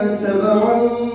سبعا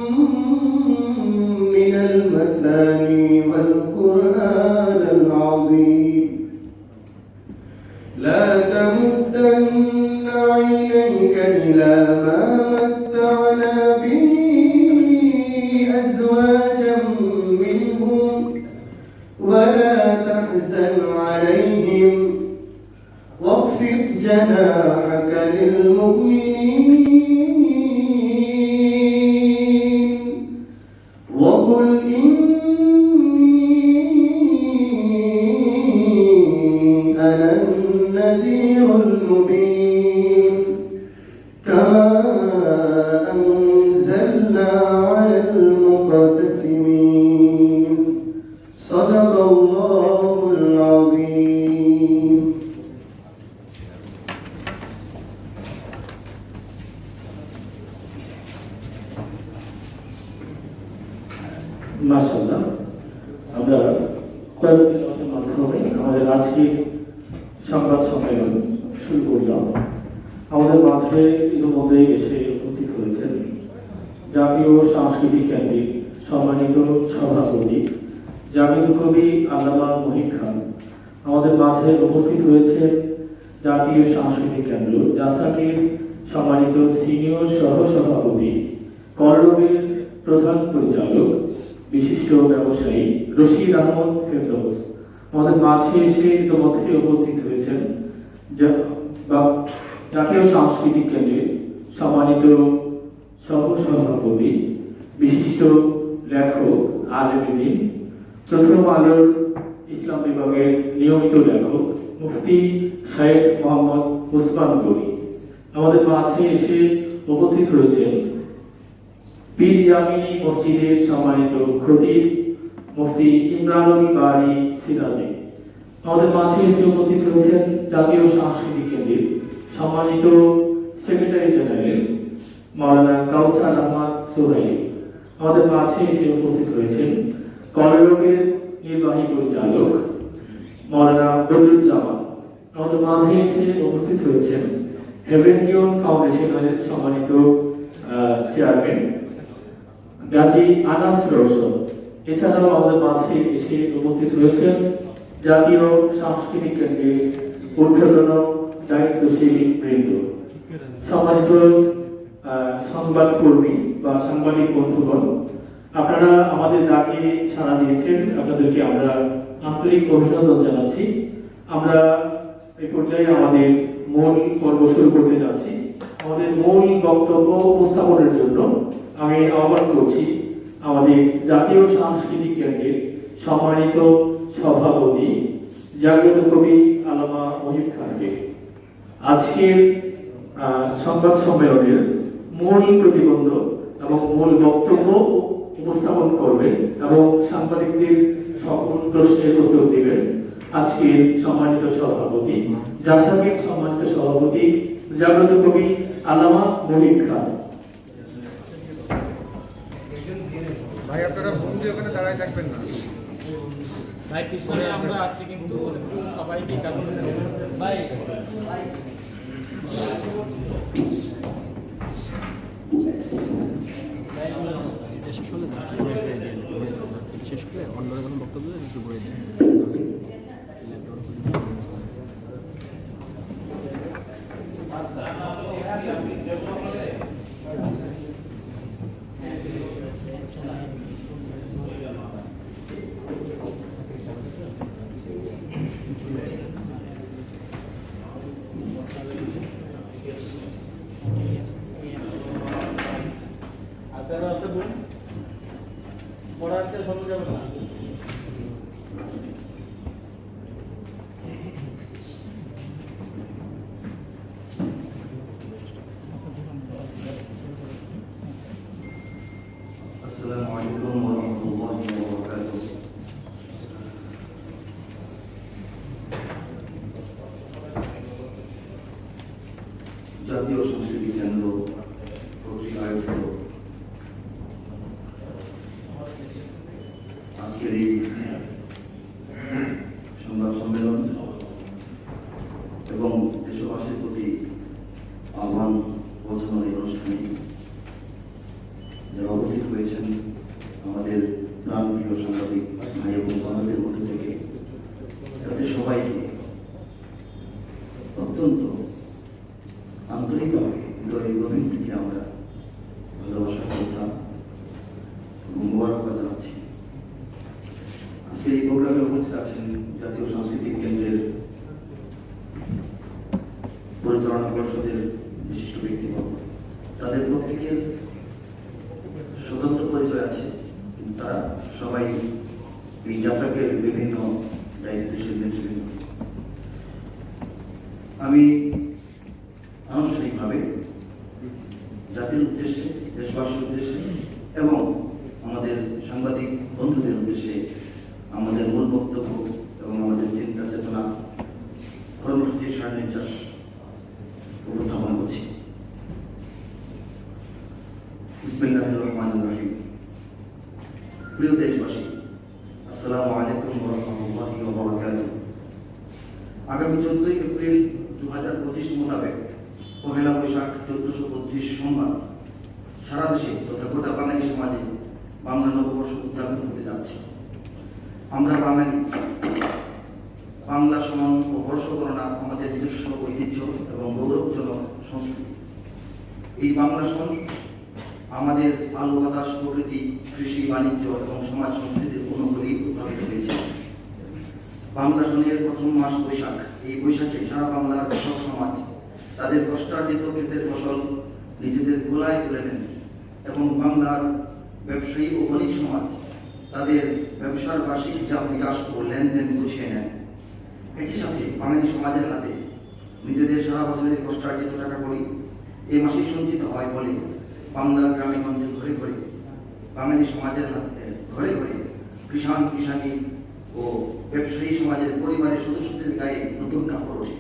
ইতিমধ্যে এসে উপস্থিত হয়েছেন জাতীয় সাংস্কৃতিক কেন্দ্রের সম্মানিত সভাপতি জামিল কবি আল্লামা মহিব খান। আমাদের মাঝে উপস্থিত হয়েছে জাতীয় সাংস্কৃতিক কেন্দ্র জাসাকের সম্মানিত সিনিয়র সহ সভাপতি করবের প্রধান পরিচালক, বিশিষ্ট ব্যবসায়ী রশিদ আহমদ ফেরদৌস। আমাদের মাঝে এসে ইতিমধ্যে উপস্থিত হয়েছেন যা- জাতীয় সাংস্কৃতিক কেন্দ্রে সম্মানিত সহ সভাপতি বিশিষ্ট লেখক আলেমিন প্রথম আলোর ইসলাম বিভাগের নিয়মিত লেখক মুফতি শাহেদ মোহাম্মদ উসমান গনি। আমাদের মাঝে এসে উপস্থিত হয়েছেন পীর ইয়ামিনী মসজিদের সম্মানিত খতিব মুফতি ইমরানুল বারি সিরাজি। আমাদের মাঝে এসে উপস্থিত হয়েছেন জাতীয় সাংস্কৃতিক কেন্দ্রের সম্মানিত সেক্রেটারি জেনারেল, মাওলানা কাউসার আহমদ সোহাইলি। আমাদের মাঝে এসে উপস্থিত হয়েছেন করলোকের নির্বাহী পরিচালক, মাওলানা বদরুজ্জামান। আমাদের মাঝে এসে উপস্থিত হয়েছেন হেভেনজিয়ন ফাউন্ডেশনের সম্মানিত চেয়ারম্যান, গাজী আনাস রোশন এছাড়াও আমাদের মাঝে এসে উপস্থিত হয়েছেন জাতীয় সাংস্কৃতিক কেন্দ্রের ঊর্ধ্বতন দায়িত্বশীল বৃন্দ। সম্মানিত সংবাদকর্মী বা সাংবাদিক বন্ধুগণ, আপনারা আমাদের ডাকে সাড়া দিয়েছেন। আপনাদেরকে আমরা আন্তরিক অভিনন্দন জানাচ্ছি। আমরা এই পর্যায়ে আমাদের মূল পর্ব শুরু করতে যাচ্ছি। আমাদের মূল বক্তব্য উপস্থাপনের জন্য আমি আহ্বান করছি আমাদের জাতীয় সাংস্কৃতিক কেন্দ্রের সম্মানিত সভাপতি জাগ্রত কবি আলামা মহিব খানকে। আজকের সংবাদ সম্মেলনের মূল প্রতিবন্ধ এবং মূল বক্তব্য উপস্থাপন করবেন এবং সাংবাদিকদের সকল প্রশ্নের উত্তর দিবেন আজকের সম্মানিত সভাপতি জাসাবির সম্মানিত সভাপতি জাগ্রত কবি আলামা মহিব খান। ভাই আপনারা বন্ধু ওখানে দাঁড়ায় থাকবেন না। ভাই পিছনে আমরা আছি কিন্তু সবাইকে কাছে ভাই শেষ করে অন্যরা যখন বক্তব্য দেয় একটু বলে আপনারা আছে বোন পড়াতে শোনা যাবে না। তাদের প্রত্যেকের স্বতন্ত্র পরিচয় আছে? কিন্তু তারা সবাই এই যাত্রাকে বিভিন্ন দায়িত্বশীল নেতৃবৃন্দ আমি আনুষ্ঠানিকভাবে জাতির উদ্দেশ্যে দেশবাসীর উদ্দেশ্যে এবং আমাদের সাংবাদিক বন্ধুদের উদ্দেশ্যে আমাদের মূল বক্তব্য এবং আমাদের চিন্তা চেতনা কর্মসূচির সার নির্যাস উপস্থাপন করছি বিসমিল্লাহ রহমান রহিম প্রিয় দেশবাসী আসসালামু আলাইকুম রহমতুল্লাহি ওয়া বারাকাতুহু। আগামী চোদ্দই এপ্রিল দু হাজার পঁচিশ মোতাবেক পহেলা বৈশাখ চোদ্দশো পঁচিশ সোমবার সারা দেশে তথা গোটা বাঙালি সমাজে বাংলা নববর্ষ উদযাপিত হতে যাচ্ছে। আমরা বাঙালি, বাংলা সমান ও বর্ষ আমাদের নিজস্ব ঐতিহ্য এবং গৌরবজনক সংস্কৃতি। এই বাংলা সন আমাদের আলো প্রকৃতি, কৃষি, বাণিজ্য এবং সমাজ সংস্কৃতির উদ্ভাবিত হয়েছে বাংলা সনের প্রথম মাস বৈশাখ। এই বৈশাখে সারা বাংলার কৃষক সমাজ তাদের কষ্টার্জিত ক্ষেতের ফসল নিজেদের গোলায় তুলে নেন এবং বাংলার ব্যবসায়ী ও বণিক সমাজ তাদের ব্যবসার বার্ষিক হিসাব বিকাশ ও লেনদেন গুছিয়ে নেন। একই সাথে বাঙালি সমাজের হাতে নিজেদের সারা বছরের কষ্টার্জিত টাকা করি এই মাসেই সঞ্চিত হয় বলে বাংলার গ্রামে গঞ্জে ঘরে ঘরে বাঙালি সমাজের হাতে ঘরে ঘরে কৃষাণ, কৃষাণী ও ব্যবসায়ী সমাজের পরিবারের সদস্যদের গায়ে নতুন কাপড় ওঠে।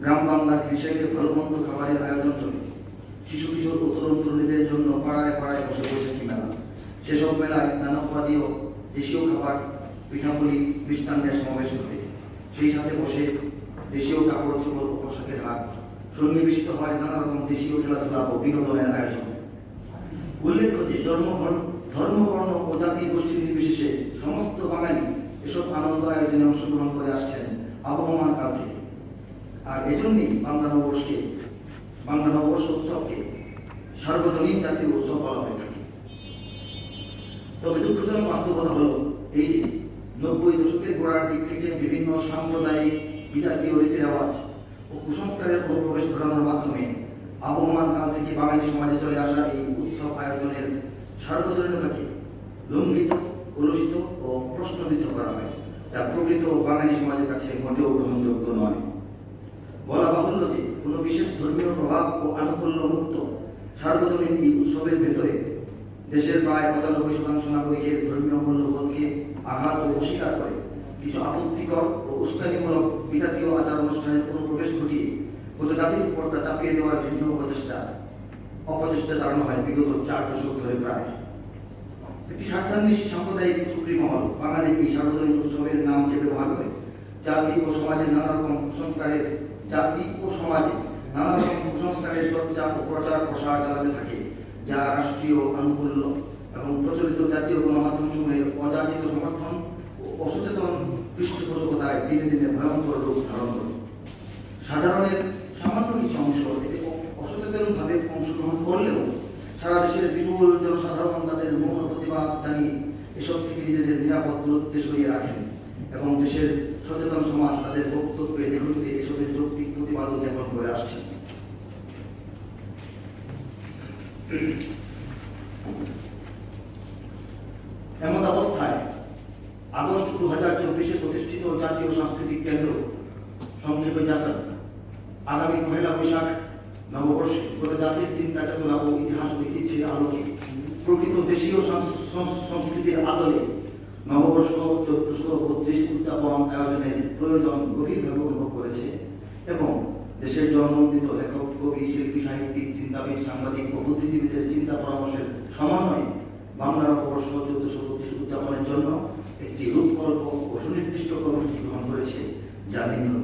গ্রাম বাংলার কৃষকের ভালো মন্দ খাবারের আয়োজন চলে। শিশু কিশোর ও তরুণ তরুণীদের জন্য পাড়ায় পাড়ায় বসে বৈশাখী মেলা। সেসব মেলায় নানা উপাদীয় দেশীয় খাবার, পিঠাপুলি, মিষ্টান্নের সমাবেশ ঘটে। সেই সাথে বসে দেশীয় কাপড়, চোপড় ও পোশাকের হাট। সন্নিবেশিত হয় নানা রকম দেশীয় খেলাধুলা ও বিনোদনের আয়োজন। উল্লেখ্য যে ধর্ম ধর্ম বর্ণ ও জাতি গোষ্ঠী নির্বিশেষে সমস্ত বাঙালি এসব আনন্দ আয়োজনে অংশগ্রহণ করে আসছেন আবহমান কাল থেকে আর এজন্যই বাংলা নববর্ষকে, বাংলা নববর্ষ উৎসবকে সার্বজনীন জাতীয় উৎসব বলা হয়ে থাকে। তবে দুঃখজনক বাস্তবতা হলো এই যে নব্বই দশকের গোড়ার দিক থেকে বিভিন্ন সাম্প্রদায়িক, বিজাতীয় রীতি রেওয়াজ ও কুসংস্কারের অনুপ্রবেশ ঘটানোর মাধ্যমে আবহমান কাল থেকে বাঙালি সমাজে চলে আসা এই উৎসব আয়োজনের সার্বজনীনতাকে লঙ্ঘিত প্রশ্নবিদ্ধ করা হয়। যা প্রকৃত বাঙালি সমাজের কাছে মোটেও গ্রহণযোগ্য নয়। বলা বাহুল্য যে কোনো বিশেষ ধর্মীয় প্রভাব ও আনুকূল্য মুক্ত, সার্বজনীন এই উৎসবের ভেতরে দেশের প্রায় পঁচানব্বই শতাংশ নাগরিকের ধর্মীয় মূল্যবোধকে আঘাত ও অস্বীকার করে। কিছু আপত্তিকর ও উস্কানিমূলক বিজাতীয় আচার অনুষ্ঠানের অনুপ্রবেশ ঘটিয়ে গত জাতির উপর তা চাপিয়ে দেওয়ার বিভিন্ন প্রচেষ্টা অপচেষ্টা চালানো হয় বিগত চার দশক ধরে প্রায়। একটি স্বার্থান্বেষী সাম্প্রদায়িক সুপ্রিম মহল বাঙালির এই সার্বজনীন উৎসবের নামকে ব্যবহার করে। জাতি ও সমাজের নানা রকম কুসংস্কারের, জাতি ও সমাজে নানা রকম কুসংস্কারের চর্চা ও প্রচার প্রসার চালাতে থাকে, যা রাষ্ট্রীয় আনুকূল্য এবং প্রচলিত জাতীয় গণমাধ্যম সমূহের অযাচিত সমর্থন ও অসচেতন পৃষ্ঠপোষকতায় দিনে দিনে ভয়ঙ্কর রূপ ধারণ করে। সাধারণের সামান্য কিছু অংশ এতে অসচেতনভাবে অংশগ্রহণ করলেও সারা দেশের বিপুল জনসাধারণ তাদের মৌন প্রতিবাদ জানিয়ে এসব থেকে নিজেদের নিরাপদ দূরত্বে সরিয়ে রাখেন এবং দেশের সচেতন সমাজ তাদের বক্তব্যে দেখতে এসবের যৌক্তিক প্রতিবাদ জ্ঞাপন করে আসছে এমন অবস্থায় আগস্ট দু হাজার চব্বিশে প্রতিষ্ঠিত জাতীয় সাংস্কৃতিক কেন্দ্র সংক্ষেপে জাসাদ আগামী পহেলা বৈশাখ নববর্ষে গোটা জাতির চিন্তা চেতনা ও ইতিহাস ঐতিহ্যের আলোকে প্রকৃত দেশীয় সংস- সংস- সংস্কৃতির আদলে নববর্ষ চোদ্দশো বত্রিশ উদযাপন আয়োজনের প্রয়োজন গভীরভাবে অনুভব করেছে এবং দেশের জন্মন্দিত লেখক কবি শিল্পী সাহিত্যিক চিন্তাবিদ, সাংবাদিক ও বুদ্ধিজীবীদের চিন্তা পরামর্শের সমন্বয়ে বাংলা নববর্ষ চোদ্দশো বত্রিশ উদযাপনের জন্য একটি রূপকল্প ও সুনির্দিষ্ট কর্মসূচি গ্রহণ করেছে যা নিম্ন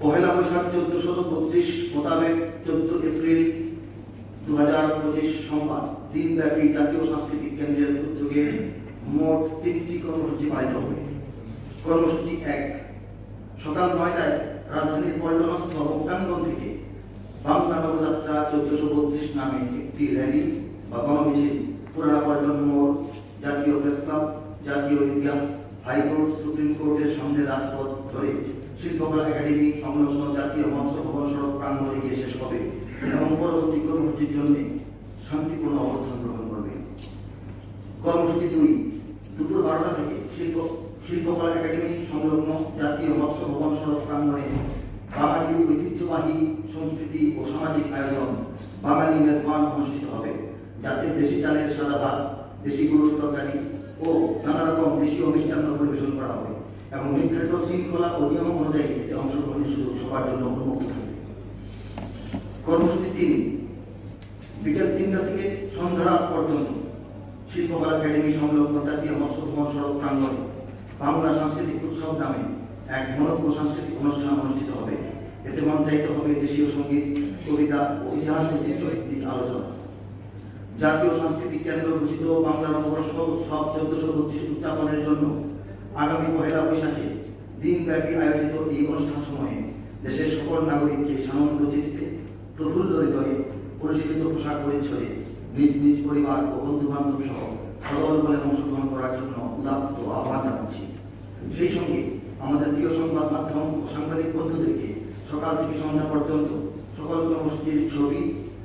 পহেলা বৈশাখ চোদ্দশো বত্রিশ মোতাবেক চোদ্দ এপ্রিল দু হাজার পঁচিশ সংবাদ। দিনব্যাপী জাতীয় সাংস্কৃতিক কেন্দ্রের উদ্যোগে মোট তিনটি কর্মসূচি পালিত হবে। কর্মসূচি এক, সকাল নয়টায় রাজধানীর পল্টনস্থ মুক্তাঙ্গন থেকে বাংলা নবযাত্রা চোদ্দশো বত্রিশ নামে একটি র্যালি বা গণমিছিল। পুরানা পল্টন মোড়, জাতীয় প্রেস ক্লাব, জাতীয় ঈদগাহ হাইকোর্ট, সুপ্রিম কোর্টের সামনে রাজপথ ধরে শিল্পকলা একাডেমি সংলগ্ন জাতীয় মৎস্য ভবন সড়ক প্রাঙ্গণে গিয়ে শেষ হবে। এবং পরবর্তী কর্মসূচির জন্য শান্তিপূর্ণ অবস্থান গ্রহণ করবে। কর্মসূচি দুই, দুপুর বারোটা থেকে শিল্প শিল্পকলা ভবন সড়ক প্রাঙ্গণে বাঙালি ঐতিহ্যবাহী সংস্কৃতি ও সামাজিক আয়োজন বাঙালি মেজবান অনুষ্ঠিত হবে। যাতে দেশি চালের সাদা ভাত, দেশি গরুর তরকারি ও নানা রকম দেশীয় মিষ্টান্ন পরিবেশন করা হবে এবং নির্ধারিত শৃঙ্খলা ও নিয়ম অনুযায়ী এতে অংশগ্রহণের সুযোগ সবার জন্য উন্মুক্ত থাকবে। কর্মসূচি তিন বিকেল তিনটা থেকে সন্ধ্যা রাত পর্যন্ত শিল্পকলা একাডেমি সংলগ্ন জাতীয় মৎস্য ভবন সড়ক প্রাঙ্গণে বাংলা সাংস্কৃতিক উৎসব নামে এক মনজ্ঞ সাংস্কৃতিক অনুষ্ঠান অনুষ্ঠিত হবে। এতে মঞ্চায়িত হবে দেশীয় সংগীত, কবিতা ও ইতিহাস ঐতিহ্যভিত্তিক আলোচনা। জাতীয় সাংস্কৃতিক কেন্দ্র ঘোষিত বাংলা নববর্ষ উৎসব চোদ্দশো বত্রিশ উদযাপনের জন্য আগামী পহেলা বৈশাখে দিনব্যাপী আয়োজিত এই অনুষ্ঠান সময়ে দেশের সকল নাগরিককে সানন্দ চিত্তে প্রফুল্ল হৃদয়ে পরিচালিত পোশাক পরিচ্ছদে নিজ নিজ পরিবার ও বন্ধু বান্ধব সহ সদল বলে অংশগ্রহণ করার জন্য উদাত্ত আহ্বান জানাচ্ছি। সেই সঙ্গে আমাদের প্রিয় সংবাদ মাধ্যম ও সাংবাদিক বন্ধুদেরকে সকাল থেকে সন্ধ্যা পর্যন্ত সকল কর্মসূচির ছবি,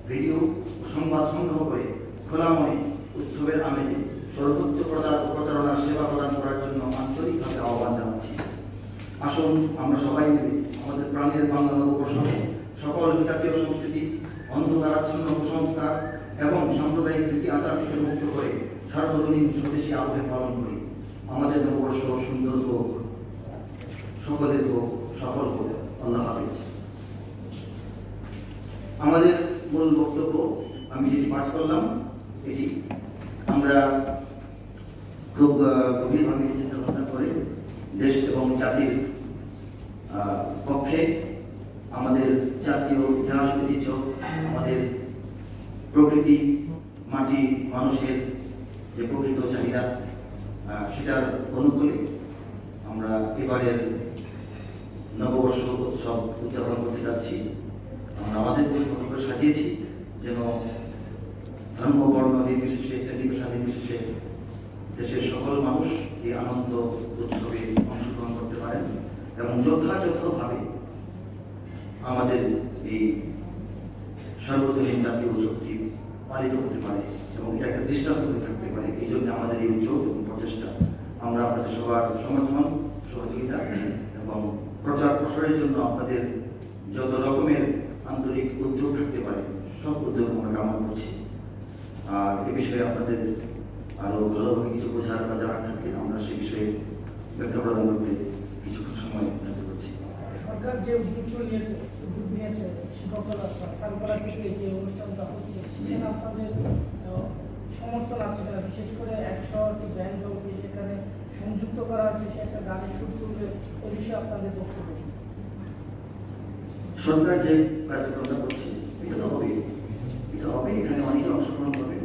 ভিডিও ও সংবাদ সংগ্রহ করে খোলা মনে উৎসবের আমেজে সর্বোচ্চ প্রচার ও প্রচারণার সেবা প্রদান করার জন্য আন্তরিকভাবে আহ্বান জানাচ্ছি। আসুন আমরা সবাই মিলে আমাদের প্রাণের বাংলা নববর্ষকে সকল জাতীয় সংস্কৃতি, অন্ধকারাচ্ছন্ন কুসংস্কার এবং সাম্প্রদায়িক রীতি আচার থেকে মুক্ত করে সার্বজনীন স্বদেশী আবহে পালন করি। আমাদের নববর্ষ সুন্দর হোক। সকলের হোক সফল হবে আল্লাহ হাফিজ আমাদের মূল বক্তব্য, আমি যেটি পাঠ করলাম, এটি আমরা খুব আহ, গভীরভাবে চিন্তা ভাবনা করে দেশ এবং জাতির আহ, পক্ষে আমাদের জাতীয় ইতিহাস ঐতিহ্য আমাদের প্রকৃতি মাটি মানুষের যে প্রকৃত চাহিদা আহ, সেটার অনুকূলে আমরা এবারের নববর্ষ উৎসব উদযাপন করতে যাচ্ছি আমরা আমাদের পরিকল্পনা করে সাজিয়েছি যেন ধর্ম, বর্ণ নির্বিশেষে শ্রেণি পেশা নির্বিশেষে দেশের সকল মানুষ এই আনন্দ উৎসবে অংশগ্রহণ করতে পারেন এবং যথাযথভাবে আমাদের এই সর্বজনীন জাতীয় উৎসবটি পালিত হতে পারে এবং এটা একটা দৃষ্টান্ত হয়ে থাকতে পারে। এই জন্য আমাদের এই উদ্যোগ এবং প্রচেষ্টা আমরা আপনাদের সবার সমর্থন, সহযোগিতা এবং প্রচার প্রসারের জন্য আপনাদের যত রকমের আন্তরিক উদ্যোগ থাকতে পারে আমরা কামনা করছি। আর এ বিষয়ে আপনাদের আরও ভালোভাবে কিছু বোঝার বা জানার থাকে আমরা সেই বিষয়ে প্রদান করতে কিছুক্ষণ সময় ব্যয় করছি। সরকার যে উদ্যোগ নিয়েছে উদ্যোগ নিয়েছে শিক্ষকরা সার্কলা থেকে যে অনুষ্ঠানটা হচ্ছে সেখানে আপনাদের সমর্থন আছে কিনা? বিশেষ করে একশোটি ব্যাংক সেখানে সংযুক্ত করা হচ্ছে সে একটা গানের সুর করবে এ বিষয়ে আপনাদের বক্তব্য সরকার যে কার্যক্রমটা করছে এটা তো হবে এখানে অনেকে অংশগ্রহণ করবে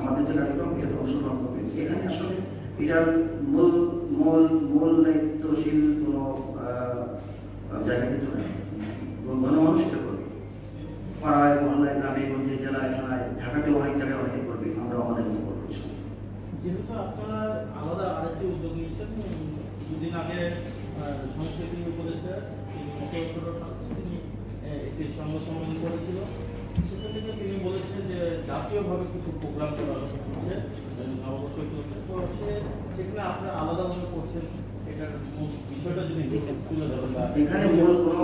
আমাদের যে কার্যক্রম এটা অংশগ্রহণ করবে এখানে আসলে এটার মূল মূল মূল দায়িত্বশীল কোনো জায়গা কিন্তু নাই। গণমানুষ এটা করবে। পাড়ায়, মহল্লায় গ্রামে গঞ্জে জেলায়, থানায় ঢাকাতে অনেক জায়গায় অনেকে করবে আমরা আমাদের মতো করব যেহেতু আপনারা আলাদা আরেকটি উদ্যোগ নিয়েছেন, দুদিন আগে সংস্কৃতি উপদেষ্টা, তিনি তিনি একটি সংবাদ করেছিল। কিছু প্রোগ্রাম করা হচ্ছে আহ, নববর্ষ উপলক্ষে। তো সে সেখানে আপনারা আলাদাভাবে করছেন এটার মূল বিষয়টা যদি তুলে ধরেন এখানে মূল কোনো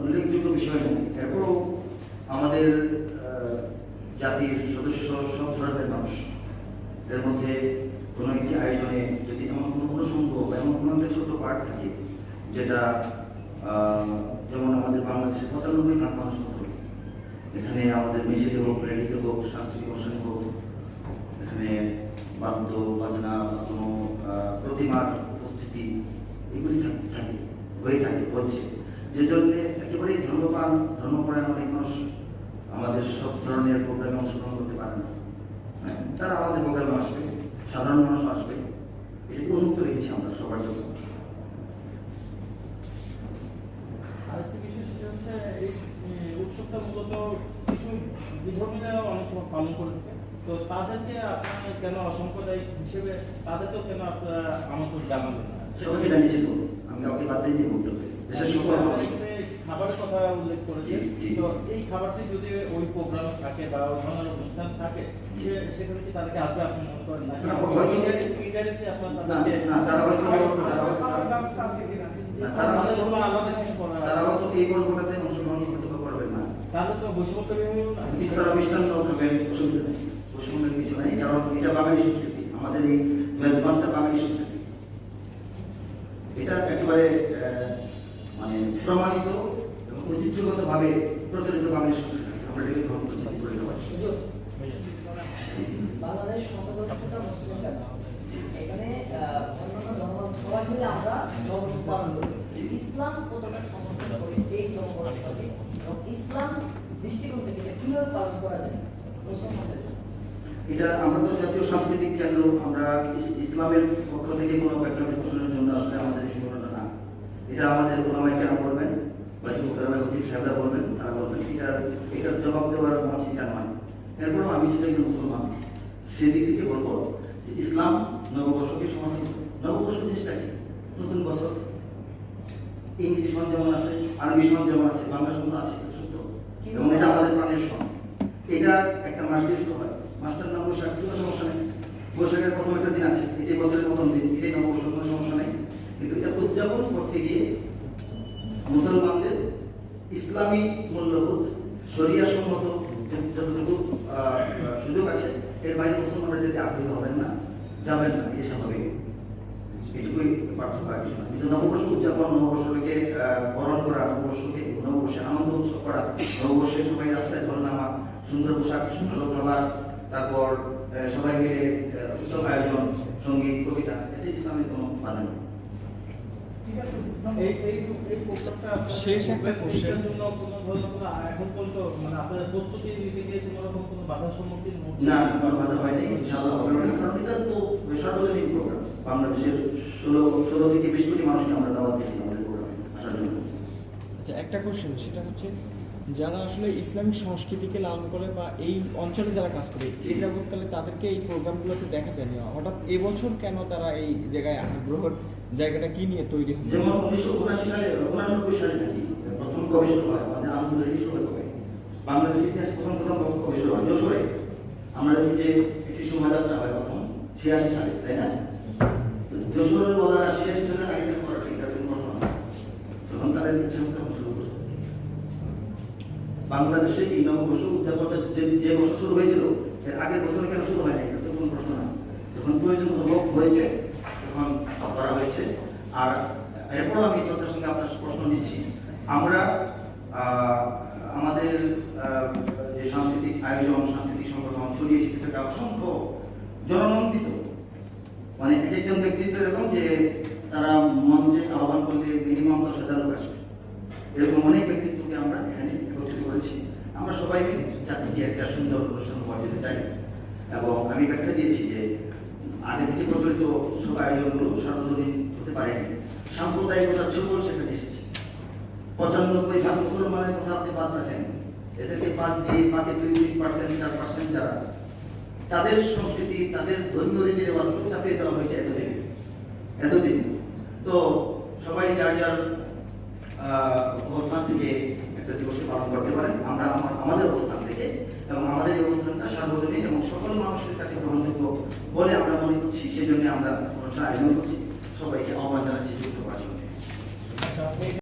উল্লেখযোগ্য বিষয় নেই এরপরও আমাদের জাতির সদস্য সব ধরনের মানুষ এর মধ্যে কোনো একটি আয়োজনে যদি এমন কোনো অনুষঙ্গ বা এমন কোনো একটা ছোট পার্ট থাকে যেটা যেমন আমাদের বাংলাদেশে পঁচানব্বই ভাগ মানুষ। এখানে আমাদের মিছিল হোক রেডিতে হোক সাংস্কৃতিক অনুষ্ঠানে হোক এখানে বাদ্য, বাজনা বা কোনো প্রতিমার উপস্থিতি এগুলি থাকে হয়ে থাকে, হচ্ছে। যে জন্য একেবারেই ধর্মপান ধর্মপরায়ণ অনেক মানুষ আমাদের সব ধরনের তারা আমাদের প্রোগ্রামে আসবে সাধারণ মানুষ আসবে এটাকে উন্মুক্ত রেখেছি আমরা সবার জন্য আরেকটি বিষয় সেটা হচ্ছে এই উম, মূলত কিছু বিধর্মীরাও অনেক সময় পালন করে থাকে। তো তাদেরকে আপনারা কেন অসাম্প্রদায়িক হিসেবে তাদেরকেও কেন আপনারা আমন্ত্রণ জানাবেন না? সবাইকে জানিয়েছি তো আমি কাউকে বাদ দিয়ে বলতে। হবে দেশের সকল আপনারা মানুষ। এখানে খাবারের কথা উল্লেখ করেছেন। তো এই খাবারটি যদি ওই প্রোগ্রামে থাকে বা ওই ধরনের অনুষ্ঠান থাকে সে সেখানে কি তাদেরকে আসবে আপনি মনে করেন না, ইন্টারনেটে আপনার আলাদা কিছু করা তারা হয়তো এই গল্পটাতে অংশগ্রহণ করতে পারবেন না তাহলে তো বৈষম্য না। তারা মিষ্টান্ন নেই পশ্চিমবঙ্গের কিছু নেই কারণ এটা বাঙালি সংস্কৃতি আমাদের এই মেজবানটা বাঙালি সংস্কৃতি এটা একেবারে মানে প্রমাণিত এবং ঐতিহ্যগতভাবে প্রচলিত বাঙালি সংস্কৃতি আমরা এটাকে গ্রহণ করছি করে দেওয়া হুজুর, বাংলাদেশ সর্বদর্শিতা মুসলিম এখানে আহ, অন্যান্য ধর্ম সবাই মিলে আমরা নববর্ষ পালন করি। ইসলাম কতটা সমর্থন করে এই নববর্ষটাকে এবং ইসলাম দৃষ্টিকোণ থেকে এটা কীভাবে পালন করা যায়? এটা আমরা তো জাতীয় সাংস্কৃতিক কেন্দ্র, আমরা ইসলামের পক্ষ থেকে কোনো ব্যাখ্যা বিশ্লেষণের জন্য আসলে আমাদের না। এটা আমাদের কেন বলবেন বা অতি সাহেবরা বলবেন, তারা বলবেন এটার এটার জবাব দেওয়ার আমার নয়। এরপরও আমি যেটা একজন মুসলমান, সেদিক থেকে বলব যে ইসলাম নববর্ষকে করে। নববর্ষ জিনিসটা কি? নতুন বছর। ইংরেজি যেমন আছে, আরবি সন যেমন আছে, বাংলা আছে। এটা এবং এটা আমাদের প্রাণের সন এটা একটা মাস শুরু হয়। মাসটার নাম বৈশাখ। কোনো সমস্যা নেই। বৈশাখের প্রথম একটা দিন আছে। এটাই বছরের প্রথম দিন এটাই নববর্ষ, কোনো সমস্যা নেই। কিন্তু এটা উদযাপন করতে গিয়ে মুসলমানদের ইসলামী মূল্যবোধ শরিয়া সম্মত যতটুকু সুযোগ আছে, এর বাইরে মুসলমানরা যেতে আগ্রহী হবেন না, যাবেন না। এই স্বাভাবিক। এটুকুই পার্থক্য না। কিন্তু নববর্ষ উদযাপন নববর্ষকে বরণ করা নববর্ষকে নববর্ষে আনন্দ উৎসব করা নববর্ষে সবাই রাস্তায় ঢল নামা সুন্দর পোশাক সুন্দর খাবার তারপর সবাই মিলে উৎসব আয়োজন সংগীত কবিতা, এটা ইসলামের কোনো বাধা নেই ঠিক আছে এই এই এই প্রস্তাবটা আপনাদের শেষ একটা question। জন্য কোনো ধরনের এখন পর্যন্ত মানে আপনাদের প্রস্তুতি নিতে গিয়ে কোনো রকম কোনো বাধার সম্মুখীন হচ্ছে না কোনো বাধা হয়নি ইনশাআল্লাহ হবে। না কারণ এটা তো সার্বজনীন প্রোগ্রাম বাংলাদেশের ষোলো ষোলো থেকে বিশ কোটি মানুষকে আমরা দাওয়াত দিয়েছি আমাদের প্রোগ্রামে আসার জন্য। আচ্ছা একটা কোশ্চেন সেটা হচ্ছে যারা আসলে ইসলামিক সংস্কৃতিকে লালন করে বা এই অঞ্চলে যারা কাজ করে এই যাবৎকালে তাদেরকে এই প্রোগ্রামগুলোতে দেখা যায়নি। হঠাৎ এবছর কেন তারা এই জায়গায় আগ্রহের জায়গাটা কি নিয়ে তৈরি যেমন উনিশশো উনাশি সালে উনানব্বই সালে নাকি প্রথম হয় আমাদের হয় কবে বাংলাদেশের ইতিহাসে প্রথম প্রথম হয়, যশোরে। আমরা যে এটি শোভাযাত্রা হয় প্রথম, ছিয়াশি সালে, তাই না? যশোরের বলারা ছিয়াশি সালে আগে করা ঠিক তখন তাদের ইচ্ছা মতো শুরু করছে। বাংলাদেশে এই নববর্ষ উদযাপনটা যে যে বছর শুরু হয়েছিল, এর আগের বছর কেন শুরু হয়নি এটা তো কোনো প্রশ্ন না যখন প্রয়োজন অনুভব হয়েছে। আর এরপরও আমি শ্রদ্ধার সঙ্গে আপনার প্রশ্ন নিচ্ছি। আমরা আমাদের যে সাংস্কৃতিক আয়োজন, সাংস্কৃতিক সংগঠন ছড়িয়ে ছিটে থাকা অসংখ্য জননন্দিত মানে এক একজন ব্যক্তিত্ব এরকম যে তারা মঞ্চে আহ্বান করলে মিনিমাম দশ হাজার লোক আসবে। এরকম অনেক ব্যক্তিত্বকে আমরা এখানে একত্রিত করেছি। আমরা সবাই মিলে জাতিকে একটা সুন্দর অনুষ্ঠান উপহার দিতে চাই। এবং আমি ব্যাখ্যা দিয়েছি যে আগে থেকে প্রচলিত সব আয়োজনগুলো সার্বজনীন হতে পারেনি। সাম্প্রদায়িকতার ছোট সেখানে এসেছে। পঁচানব্বই ভাগ মুসলমানের কথা আপনি বাদ রাখেন। এদেরকে বাদ দিয়ে বাকি দুই তিন পার্সেন্ট চার পার্সেন্ট যারা, তাদের সংস্কৃতি, তাদের ধর্মীয় রীতি রেওয়াজগুলো চাপিয়ে দেওয়া হয়েছে এতদিন। এতদিন। তো সবাই যার যার অবস্থান থেকে একটা দিবসকে পালন করতে পারেন। আমরা আমার- আমাদের অবস্থান থেকে এবং আমাদের এই অবস্থানটা সার্বজনীন এবং সকল মানুষের কাছে গ্রহণযোগ্য বলে আমরা মনে করছি। সেই জন্য আমরা অনুষ্ঠান আয়োজন করছি। সবাইকে আহ্বান জানাচ্ছি যুক্ত করার জন্য আচ্ছা আপনি